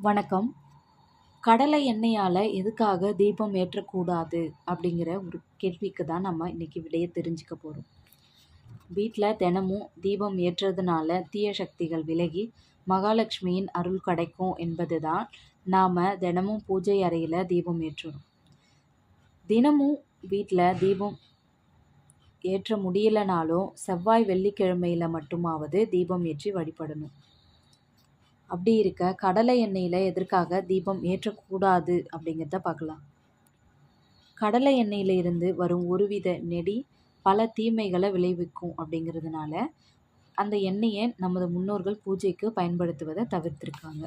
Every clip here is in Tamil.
வணக்கம். கடலை எண்ணெயால் எதுக்காக தீபம் ஏற்றக்கூடாது அப்படிங்கிற ஒரு கேள்விக்கு தான் நம்ம இன்றைக்கி விடையை தெரிஞ்சுக்க போகிறோம் வீட்டில் தினமும் தீபம் ஏற்றுறதுனால தீய சக்திகள் விலகி மகாலட்சுமியின் அருள் கிடைக்கும் என்பது தான் நாம் தினமும் பூஜை அறையில் தீபம் ஏற்றுறோம். தினமும் வீட்டில் தீபம் ஏற்ற முடியலனாலும் செவ்வாய் வெள்ளிக்கிழமையில் மட்டுமாவது தீபம் ஏற்றி வழிபடணும். அப்படி இருக்க கடலை எண்ணெயில் எதற்காக தீபம் ஏற்றக்கூடாது அப்படிங்கிறத பார்க்கலாம். கடலை எண்ணெயில் இருந்து வரும் ஒருவித நெடி பல தீமைகளை விளைவிக்கும் அப்படிங்கிறதுனால அந்த எண்ணெயை நமது முன்னோர்கள் பூஜைக்கு பயன்படுத்துவதை தவிர்த்திருக்காங்க.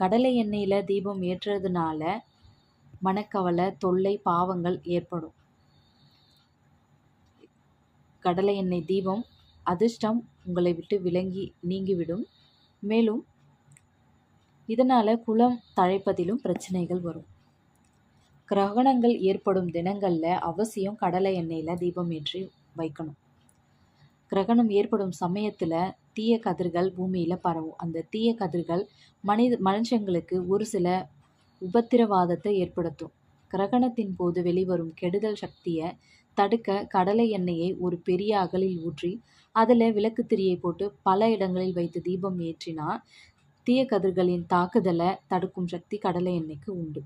கடலை எண்ணெயில் தீபம் ஏற்றுறதுனால மனக்கவலை தொல்லை பாவங்கள் ஏற்படும். கடலை எண்ணெய் தீபம் அதிர்ஷ்டம் உங்களை விட்டு விலங்கி நீங்கிவிடும். மேலும் இதனால் குளம் தழைப்பதிலும் பிரச்சனைகள் வரும். கிரகணங்கள் ஏற்படும் தினங்களில் அவசியம் கடலை எண்ணெயில் தீபம் ஏற்றி வைக்கணும். கிரகணம் ஏற்படும் சமயத்தில் தீய கதிர்கள் பூமியில் பரவும். அந்த தீய கதிர்கள் மனித மனுஷங்களுக்கு ஒரு சில உபத்திரவாதத்தை ஏற்படுத்தும். கிரகணத்தின் போது வெளிவரும் கெடுதல் சக்தியை தடுக்க கடலை எண்ணெயை ஒரு பெரிய அகலில் ஊற்றி அதில் விளக்கு திரியை போட்டு பல இடங்களில் வைத்து தீபம் ஏற்றினா தீய கதிர்களின் தாக்குதலை தடுக்கும் சக்தி கடலை எண்ணெய்க்கு உண்டு.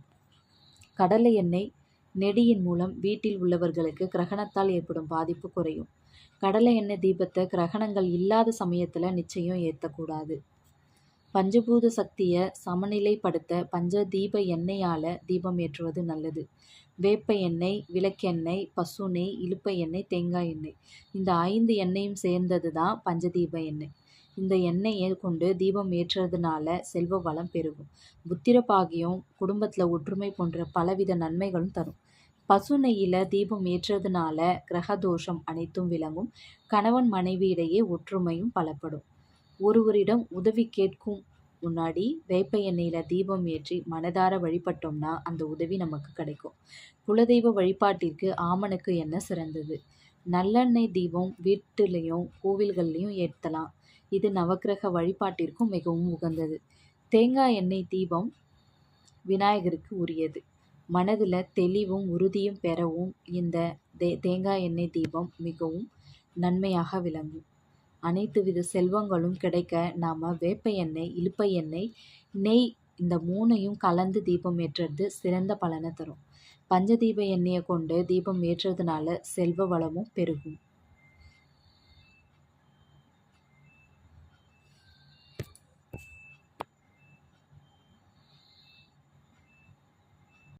கடலை எண்ணெய் நெடியின் மூலம் வீட்டில் உள்ளவர்களுக்கு கிரகணத்தால் ஏற்படும் பாதிப்பு குறையும். கடலை எண்ணெய் தீபத்தை கிரகணங்கள் இல்லாத சமயத்தில் நிச்சயம் ஏற்றக்கூடாது பஞ்சபூத சக்தியை சமநிலைப்படுத்த பஞ்ச தீப எண்ணெயால் தீபம் ஏற்றுவது நல்லது. வேப்ப எண்ணெய் விளக்கெண்ணெய் பசு நெய் இழுப்ப எண்ணெய் தேங்காய் எண்ணெய். இந்த ஐந்து எண்ணெயும் சேர்ந்தது தான் பஞ்சதீப எண்ணெய். இந்த எண்ணெயை கொண்டு தீபம் ஏற்றுறதுனால செல்வ வளம் பெருகும். புத்திர பாகியம் குடும்பத்தில் ஒற்றுமை போன்ற பலவித நன்மைகளும் தரும். பசு நெய்யில் தீபம் ஏற்றுறதுனால கிரகதோஷம் அனைத்தும் விளங்கும். கணவன் மனைவி இடையே ஒற்றுமையும் பலப்படும். ஒருவரிடம் உதவி கேட்கும் முன்னாடி வேப்ப எண்ணெயில் தீபம் ஏற்றி மனதார வழிபட்டோம்னா அந்த உதவி நமக்கு கிடைக்கும். குலதெய்வ வழிபாட்டிற்கு ஆமனுக்கு என்ன சிறந்தது. நல்லெண்ணெய் தீபம் வீட்டுலேயும் கோவில்கள்லேயும் ஏற்றலாம். இது நவக்கிரக வழிபாட்டிற்கும் மிகவும் உகந்தது. தேங்காய் எண்ணெய் தீபம் விநாயகருக்கு உரியது. மனதில் தெளிவும் உறுதியும் பெறவும் இந்த தே தேங்காய் எண்ணெய் தீபம் மிகவும் நன்மையாக விளங்கும். அனைத்து வித செல்வங்களும் கிடைக்க நாம் வேப்ப எண்ணெய் இழுப்பை எண்ணெய் நெய் இந்த மூணையும் கலந்து தீபம் ஏற்றுறது சிறந்த பலனை தரும். பஞ்சதீப எண்ணெயை கொண்டு தீபம் ஏற்றுறதுனால செல்வ வளமும் பெருகும்.